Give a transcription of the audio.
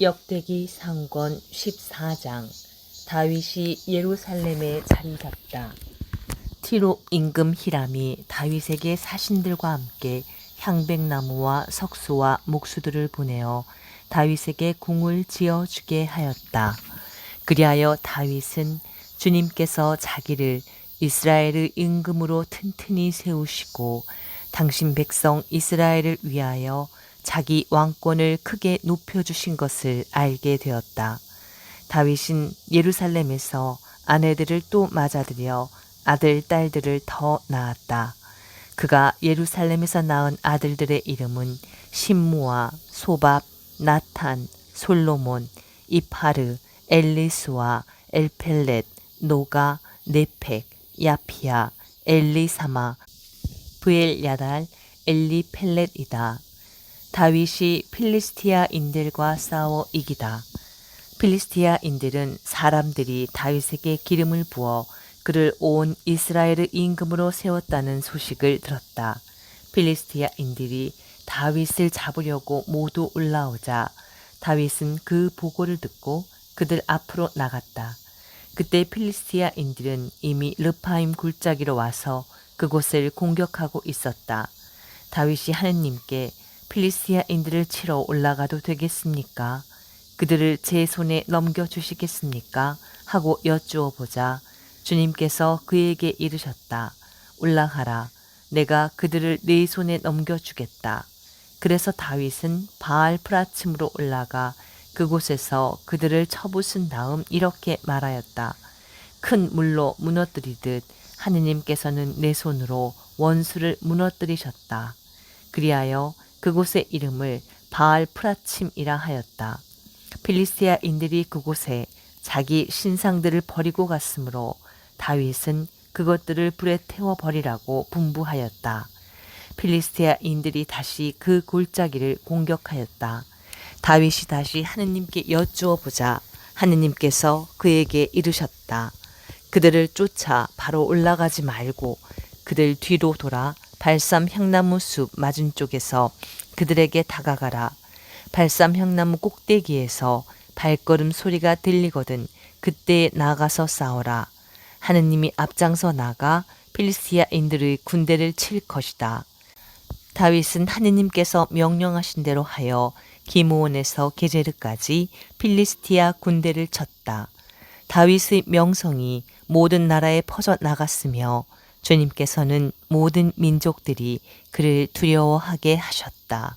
역대기 상권 14장 다윗이 예루살렘에 자리 잡다. 티로 임금 히람이 다윗에게 사신들과 함께 향백나무와 석수와 목수들을 보내어 다윗에게 궁을 지어 주게 하였다. 그리하여 다윗은 주님께서 자기를 이스라엘의 임금으로 튼튼히 세우시고 당신 백성 이스라엘을 위하여 자기 왕권을 크게 높여주신 것을 알게 되었다. 다윗은 예루살렘에서 아내들을 또 맞아들여 아들, 딸들을 더 낳았다. 그가 예루살렘에서 낳은 아들들의 이름은 신무와 소밥, 나탄, 솔로몬, 이파르, 엘리스와 엘펠렛, 노가, 네펙, 야피아, 엘리사마, 브엘야달, 엘리펠렛이다. 다윗이 필리스티아인들과 싸워 이기다. 필리스티아인들은 사람들이 다윗에게 기름을 부어 그를 온 이스라엘의 임금으로 세웠다는 소식을 들었다. 필리스티아인들이 다윗을 잡으려고 모두 올라오자 다윗은 그 보고를 듣고 그들 앞으로 나갔다. 그때 필리스티아인들은 이미 르파임 굴짜기로 와서 그곳을 공격하고 있었다. 다윗이 하느님께 필리스티아인들을 치러 올라가도 되겠습니까? 그들을 제 손에 넘겨 주시겠습니까? 하고 여쭈어 보자 주님께서 그에게 이르셨다. 올라가라. 내가 그들을 네 손에 넘겨 주겠다. 그래서 다윗은 바알 프라침으로 올라가 그곳에서 그들을 쳐부순 다음 이렇게 말하였다. 큰 물로 무너뜨리듯 하느님께서는 내 손으로 원수를 무너뜨리셨다. 그리하여 그곳의 이름을 바알 프라침이라 하였다. 필리스티아인들이 그곳에 자기 신상들을 버리고 갔으므로 다윗은 그것들을 불에 태워 버리라고 분부하였다. 필리스티아인들이 다시 그 골짜기를 공격하였다. 다윗이 다시 하느님께 여쭈어 보자 하느님께서 그에게 이르셨다. 그들을 쫓아 바로 올라가지 말고 그들 뒤로 돌아 발삼 향나무 숲 맞은 쪽에서 그들에게 다가가라. 발삼 향나무 꼭대기에서 발걸음 소리가 들리거든 그때 나가서 싸워라. 하느님이 앞장서 나가 필리스티아인들의 군대를 칠 것이다. 다윗은 하느님께서 명령하신 대로 하여 기모원에서 게제르까지 필리스티아 군대를 쳤다. 다윗의 명성이 모든 나라에 퍼져 나갔으며 주님께서는 모든 민족들이 그를 두려워하게 하셨다.